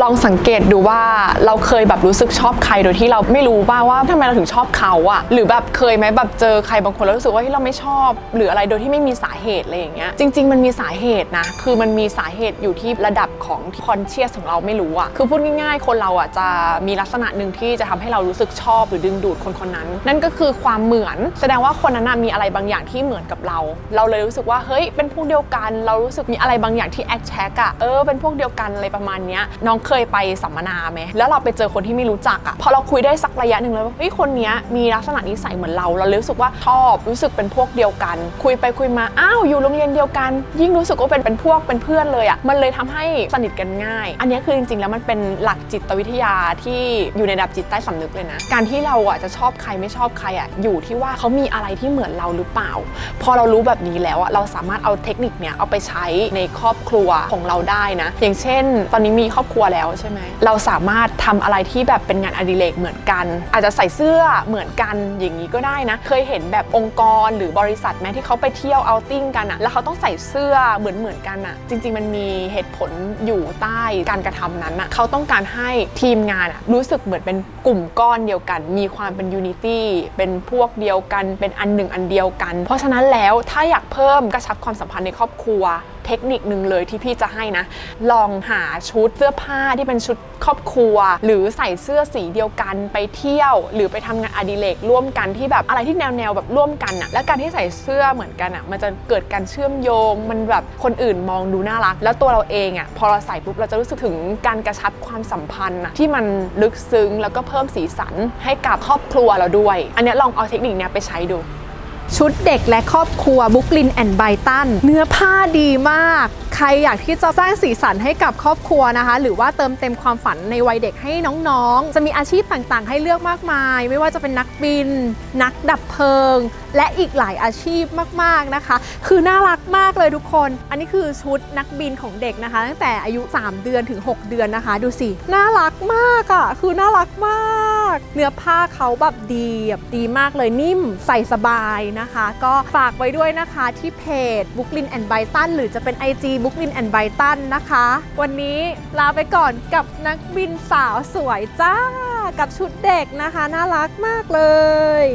ลองสังเกตดูว่าเราเคยแบบรู้สึกชอบใครโดยที่เราไม่รู้บ้างว่าทำไมเราถึงชอบเขาอะหรือแบบเคยไหมแบบเจอใครบางคนแล้วรู้สึกว่าเฮ้ยเราไม่ชอบ หรืออะไรโดยที่ไม่มีสาเหตุอะไรอย่างเงี้ยจริง ๆ มันมีสาเหตุนะ คือมันมีสาเหตุอยู่ที่ระดับของคอนเชียสของเราไม่รู้อะคือพูดง่าย ๆ คนเราอะจะมีลักษณะหนึ่งที่จะทำให้เรารู้สึกชอบหรือดึงดูดคนคนนั้น นั่นก็คือความเหมือน แสดงว่าคนนั้นมีอะไรบางอย่างที่เหมือนกับเรา เราเลยรู้สึกว่าเฮ้ยเป็นพวกเดียวกัน เรารู้สึกมีอะไรบางอย่างที่แอคแชกอะเออเป็นพวกเดียวกันอะไรประมาณเนี้ยน้องเคยไปสัมมนาไหมแล้วเราไปเจอคนที่ไม่รู้จักอะพอเราคุยได้สักระยะหนึ่งแล้วว่าเฮ้ยคนนี้มีลักษณะนิสัยเหมือนเรา เรารู้สึกว่าชอบรู้สึกเป็นพวกเดียวกัน คุยไปคุยมาอ้าวอยู่โรงเรียนเดียวกัน ยิ่งรู้สึกว่าเป็นเป็นพวกเป็นเพื่อนเลยอะมันเลยทำให้สนิทกันง่าย อันนี้คือจริงๆ แล้วมันเป็นหลักจิตวิทยาที่อยู่ในระดับจิตใต้สำนึกเลยนะ การที่เราอะจะชอบใครไม่ชอบใครอะอยู่ที่ว่าเขามีอะไรที่เหมือนเราหรือเปล่า พอเรารู้แบบนี้แล้วอะเราสามารถเอาเทคนิคเนี้ยเอาไปใช้ในครอบครัวของเราได้นะ อย่างเช่น ตอนนี้มีครอบครัวแล้วใช่ไหมเราสามารถทำอะไรที่แบบเป็นงานอดิเรกเหมือนกัน อาจจะใส่เสื้อเหมือนกันอย่างนี้ก็ได้นะ เคยเห็นแบบองค์กรหรือบริษัทแม้ที่เขาไปเที่ยวเอาติ้งกันอะแล้วเขาต้องใส่เสื้อเหมือนเหมือนกันอะจริง ๆ มันมีเหตุผลอยู่ใต้การกระทำนั้นอะเขาต้องการให้ทีมงานอะรู้สึกเหมือนเป็นกลุ่มก้อนเดียวกัน มีความเป็นยูนิตี้เป็นพวกเดียวกันเป็นอันหนึ่งอันเดียวกัน เพราะฉะนั้นแล้วถ้าอยากเพิ่มกระชับความสัมพันธ์ในครอบครัว เทคนิคหนึ่งเลยที่พี่จะให้นะ ลองหาชุดเสื้อผ้าที่เป็นชุดครอบครัว หรือใส่เสื้อสีเดียวกันไปเที่ยว หรือไปทำงานอดิเรกร่วมกันที่แบบอะไรที่แนวแนวแบบร่วมกันอะและการที่ใส่เสื้อเหมือนกันอะมันจะเกิดการเชื่อมโยง มันแบบคนอื่นมองดูน่ารัก แล้วตัวเราเองอะพอเราใส่ปุ๊บเราจะรู้สึกถึงการกระชับความสัมพันธ์อะที่มันลึกซึ้งแล้วก็เพิ่มสีสันให้กับครอบครัวเราด้วย อันนี้ลองเอาเทคนิคเนี้ยไปใช้ดู ชุดเด็กและครอบครัวบุคลินแอนด์ไบตันเนื้อผ้าดีมากใครอยากที่จะสร้างสีสันให้กับครอบครัวนะคะ หรือว่าเติมเต็มความฝันในวัยเด็กให้น้องๆ จะมีอาชีพต่างๆ ให้เลือกมากมาย ไม่ว่าจะเป็นนักบิน นักดับเพลิง และอีกหลายอาชีพมากๆนะคะ คือน่ารักมากเลยทุกคน อันนี้คือชุดนักบินของเด็กนะคะ ตั้งแต่อายุ 3 เดือนถึง 6 เดือนนะคะ ดูสิน่ารักมากอะ่ะคือน่ารักมาก เนื้อผ้าเขาแบบดีแบบดีมากเลยนิ่มใส่สบายนะคะ ก็ฝากไว้ด้วยนะคะที่เพจ Brooklyn and b y t o n หรือจะเป็น IG บุคลินแอนด์ไบตันนะคะ วันนี้ลาไปก่อนกับนักบินสาวสวยจ้า กับชุดเด็กนะคะ น่ารักมากเลย